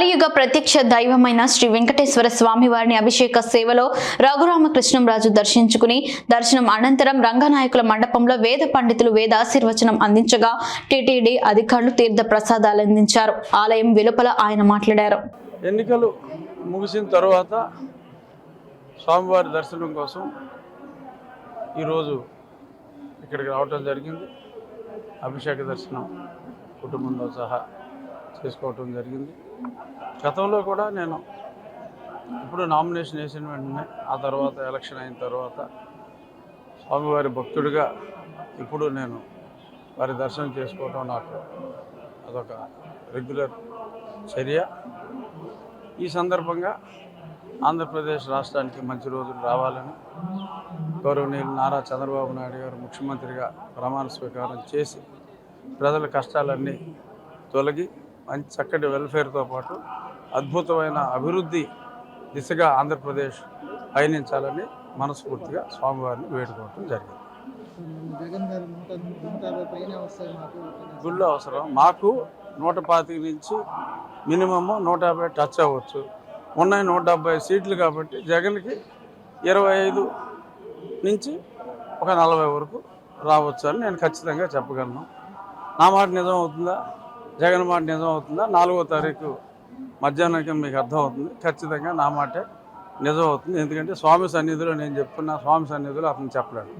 కలియుగ ప్రత్యక్ష దైవమైన శ్రీ వెంకటేశ్వర స్వామి వారిని అభిషేక సేవలో రఘురామకృష్ణంరాజు దర్శించుకుని దర్శనం అనంతరం రంగనాయకుల మండపంలో వేద పండితులు వేదాశీర్వచనం అందించగా టీటీడీ అధికారులు తీర్థ ప్రసాదాలు అందించారు. ఆలయం వెలుపల ఆయన మాట్లాడారు. ఎన్నికలు ముగిసిన తర్వాత స్వామివారి దర్శనం కోసం ఈరోజు ఇక్కడికి రావటం జరిగింది. అభిషేక దర్శనం కుటుంబంతో సహా చేసుకోవటం జరిగింది. గతంలో కూడా నేను ఇప్పుడు నామినేషన్ వేసిన వెంటనే ఆ తర్వాత ఎలక్షన్ అయిన తర్వాత స్వామివారి భక్తుడిగా ఇప్పుడు నేను వారి దర్శనం చేసుకోవటం నాకు అదొక రెగ్యులర్ చర్య. ఈ సందర్భంగా ఆంధ్రప్రదేశ్ రాష్ట్రానికి మంచి రోజులు రావాలని గౌరవనీయులు నారా చంద్రబాబు నాయుడు గారు ముఖ్యమంత్రిగా ప్రమాణ స్వీకారం చేసి ప్రజల కష్టాలన్నీ తొలగి మంచి చక్కటి వెల్ఫేర్తో పాటు అద్భుతమైన అభివృద్ధి దిశగా ఆంధ్రప్రదేశ్ పయనించాలని మనస్ఫూర్తిగా స్వామివారిని వేడుకోవటం జరిగింది. గుళ్ళు అవసరం. మాకు నూట పాతిక నుంచి మినిమమ్ నూట యాభై టచ్ అవ్వచ్చు. ఉన్నాయి నూట డెబ్బై సీట్లు కాబట్టి జగన్కి ఇరవై ఐదు నుంచి ఒక నలభై వరకు రావచ్చు అని నేను ఖచ్చితంగా చెప్పగలను. నా మాట నిజం అవుతుందా జగన్ మాట నిజం అవుతుందా నాలుగో తారీఖు మధ్యాహ్నానికి మీకు అర్థమవుతుంది. ఖచ్చితంగా నా మాటే నిజం అవుతుంది ఎందుకంటే స్వామి సన్నిధిలో నేను చెప్తున్నా స్వామి సన్నిధిలో అతను చెప్పలేడు.